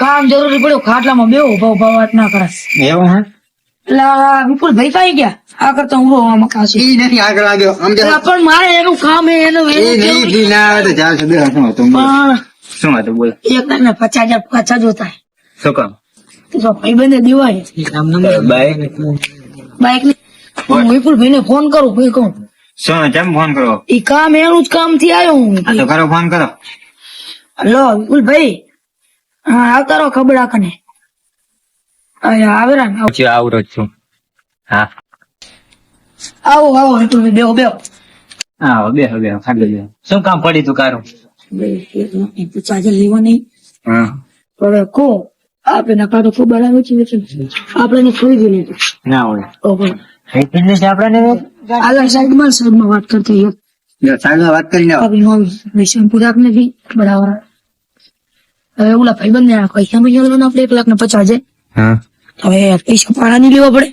કામ જરૂરી પડ્યું ખાટલામાં બેહો ઊભા ઊભા વાત ના કરસ એવું હે? વિપુલ ભાઈ કઈ ગયા? આ કરતા હું આમાં કાશી ઈ નથી આગળ આગળ આમ પણ મારે એનું કામ હે એનું એ નહીં ના આવે તો ચાલશે. બે શું હતું પણ શું હતું બોલ. એક ને પચાસ હજાર પાછા જોતા શું કામ? તો ભાઈ બંને દેવાય બાઈક. ને હું વિપુલ ભાઈ ને ફોન કરું ભાઈ કહું. શું કેમ ફોન કરો ઈ કામ એનું જ કામથી આવ્યો હું. આ તો કરો ફોન કરો. હલો વિપુલ ભાઈ હા આવતા કરો ખબડા કને અહીંયા આવે આવો. પછી આવરો જ છું. હા. આવો આવો વિપુલ ભાઈ બેહો બેહો. હા બે બે ખાલી બે શું કામ પડી તું કારું? પચાસ હજાર લેવા નહીં. હા. પણ કો આપે નકા તો ખબર આવે છે આપણે એને છોડી લીધું ના હોય. ઓહો. ફિટનેસ આપડે આગળ સાઈડમાં સાઈડમાં વાત કરતા યાર સાહેબ વાત કરીને આવો. આપણી વિષય પૂરાક નથી બરાબર. હવે ઓલા ભાઈબંધ ને પૈસા પૈસા લેવાના આપણે એક લાખ ને પચાસ હજાર? હવે પૈસા પાડા નહીં લેવા પડે.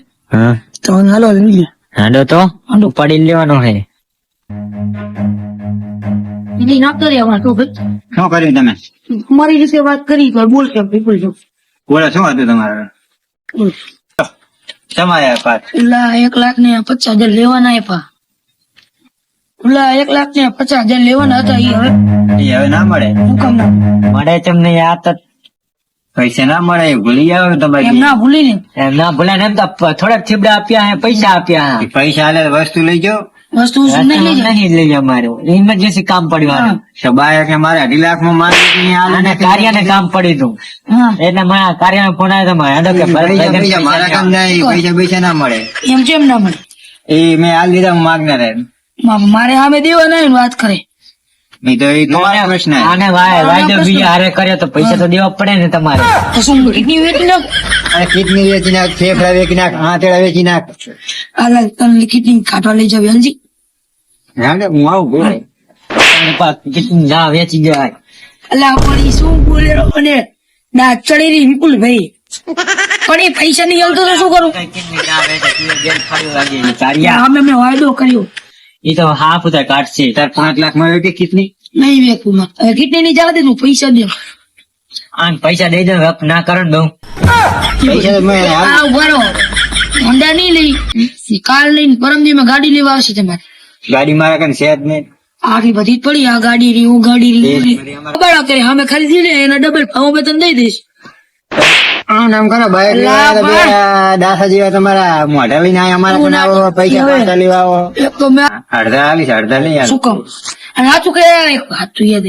તો હાલો લઈ લે હાંડો તો? હાંડો. ઉપાડી લેવાનો હે. એની ના કરી અમારે તો ભાઈ? શું કર્યું તમે? તમારી રીતે વાત કરી તો બોલ કે વિપુલ જો બોલો શું હતું તમારે? બોલ. તમારે પાસ એક લાખ ને પચાસ હજાર લેવાના આપ્યા ઓલા એક લાખ ને પચાસ હજાર લેવાના હતા એ હવે. એ હવે ના મળે. હું કામ? ના મળે તમને આ તો પૈસા ના મળે એ ભૂલી જાવ એમ ના ભૂલી ને એમ ના ભૂલે ને એમ તો થોડાક છીબડા આપ્યા હે પૈસા આપ્યા હે. પૈસા આલે વસ્તુ લઈ જાઓ. વસ્તુ નહીં લઈ જાય નહીં લઈ જાય મારે ઇમરજન્સી કામ પડ્યું. સબાએ કે મારે અઢી લાખમાં માલ અને કાર્યને કામ પડી હતું. એટલે મારા કાર્યનો ફોન આવ્યો તો મારે કે કામ નહીં પૈસા પૈસા ના મળે. એમ કેમ ના મળે. એ મેં હાલ લીધા હું માગનાર હે. મારે સામે દેવા નહીં વાત કરે. નહીં તો એ તમારો પ્રશ્ન આને વાય- વાયદો બીજા હારે કર્યો તો પૈસા તો દેવા પડે ને તમારે. તો શું કિડની વેચી નાખ. અને કિડની વેચી નાખ ફેફડા વેચી નાખ આંતરડા વેચી નાખ. હાલ તને કિડની ખાટવા લઈ જાવ હલજી. હાલે, હું આવું બોલે કેટલી ના વેચી જાય અલા પણ શું બોલેરો મને? દાંત ચડી રહી વિપુલ ભાઈ. પણ એ પૈસા નહીં હાલતો તો શું કરું? કેટલી ના. સામે મેં વાયદો કર્યો. એ તો હા પૂતા કાઢશે. તાર પાંચ લાખમાં વેચી કિડની નહીં વેચું ના. નહીં કિડની દે તું પૈસા દે. આમ પૈસા દઈ દે રફ ના કરણ દઉં. પૈસા ઊભા રહો. હોન્ડા નહીં લઈ. કાલ લઈને પરમમાં ગાડી લેવા આવશે તમારે. ગાડી મારા કઈ છે જ નહીં. આખી બધી પડી આ ગાડી રી હું ગાડી રી. બરાબર કરે અમે ખરીદી લે એના ડબલ ભાવ મેં તને દઈ દઈશ. આ નામ કરો તો દાસા જેવા તમારા મોઢા લઈને આયા અમારા કને આવો પૈસા પાછા લેવા આવો. એક તો મેં અડધા આલીશ અડધા લઈ શું કહું? અને હાચું કે એક હાચું યાદ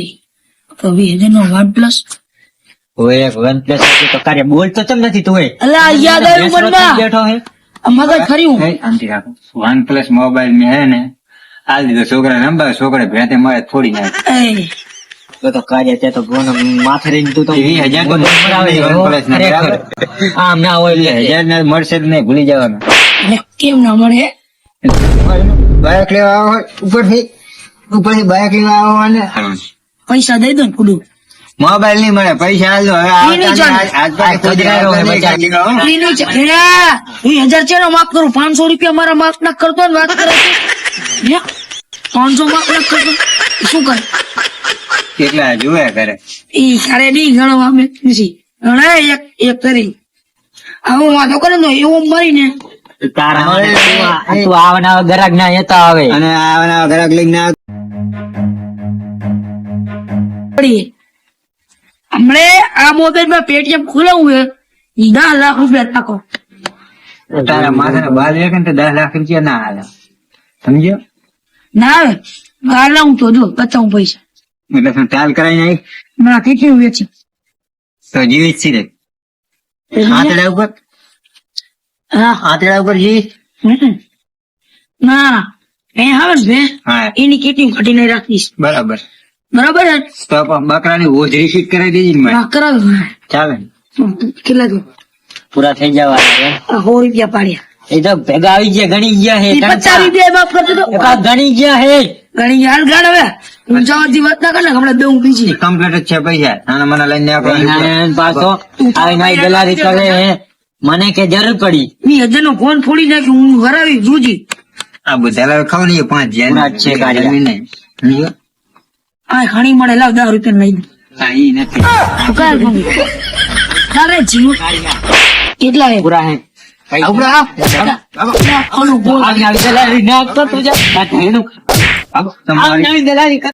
તો વીસ હજાર નો વન પ્લસ ઓય વન પ્લસ તો કાર્ય બોલતો ચમ નથી તું અલા યાદ આવ્યું મનમાં. બેઠો હે. આ મગજ ફર્યું. વન પ્લસ મોબાઈલ મેં હે ને હાલ દીધો છોકરા નંબર છોકરા ભેતે મળે થોડી નાખ. તો તો કાર્ય તે તો બોન માથે રહીને તું વીસ હજાર બરાબર. આમ ના હોય એટલે. હજાર ને મળશે જ નહીં ભૂલી જવાનું. કેમ ના મળે? બાઈક લેવા આવો ઉપરથી. ઉપરથી બાઈક લેવા આવો અને પૈસા દઈ દો ને પૂરું મોબાઈલ નહીં મળે પૈસા હાલ હવે હજાર છે માફ કરું? પાંચસો રૂપિયા મારા માફ ના કરતો ને વાત કરે પાંચસો માફ ના કરતો શું કરે? કેટલા જોયા કરે ઈ સારે નહીં ગણો અમે. ગણાય એક એક કરી. આવું વાંધો કરે ને એવું મરીને. તારા તું આવના ગરાગ ના એતા આવે. અને આવાના ઘરાક લઈને આવ. પડી. હમણે આ મોબાઈલમાં પેટીએમ ખોલાવું છે દસ લાખ રૂપિયા નાખો તારા માથા બાર એક ને દસ લાખ રૂપિયા ના હાલે. સમજ્યો? ના આવે. બહાર લાવું તો જો બચાવું પૈસા. એટલે ટાલ કરાઈ નાખ? ના કેટલી વેચી તો જીવિત છે આંતડા ઉપર? હા. આંતરડા ઉપર જીવિત હમ. ના એ આવે ને હા. એની કેટલી ઘટીને રાખીશ. બરાબર. બરાબર ને તો બકરાની ઓજરી ફીટ કરાવી દેજી ને મારે. ચાલે. કેટલા દો? પૂરા થઈ જવા સો રૂપિયા પાડ્યા. એ તો ભેગા આવી ગયા ગણી ગયા હે પચાસ રૂપિયા માફ કરતો તો ગણી ગયા હે ઘણી હાલ ગાડ હવે. જવાથી વાત ના કરે હમણાં દઉં બીજી કમ્પ્લીટ જ છે પૈસા. નાના મને લઈને આપણે પાછો આવી નાઈ દલાલી કરે હે મને કે જરૂર પડી. મી હજાર નો ફોન ફોડી નાખ્યો હું હરાવી જોજી. આ બધા ખાવ નહીં પાંચ પૂરા જ છે ગાડીયા. આ ઘણી મળે લાવ દસ રૂપિયા લઈ. હા, નથી. તું તારે જીવ. કેટલા હે. પૂરા હે દલાલી નાખતો તું જા. નવી દલાલી.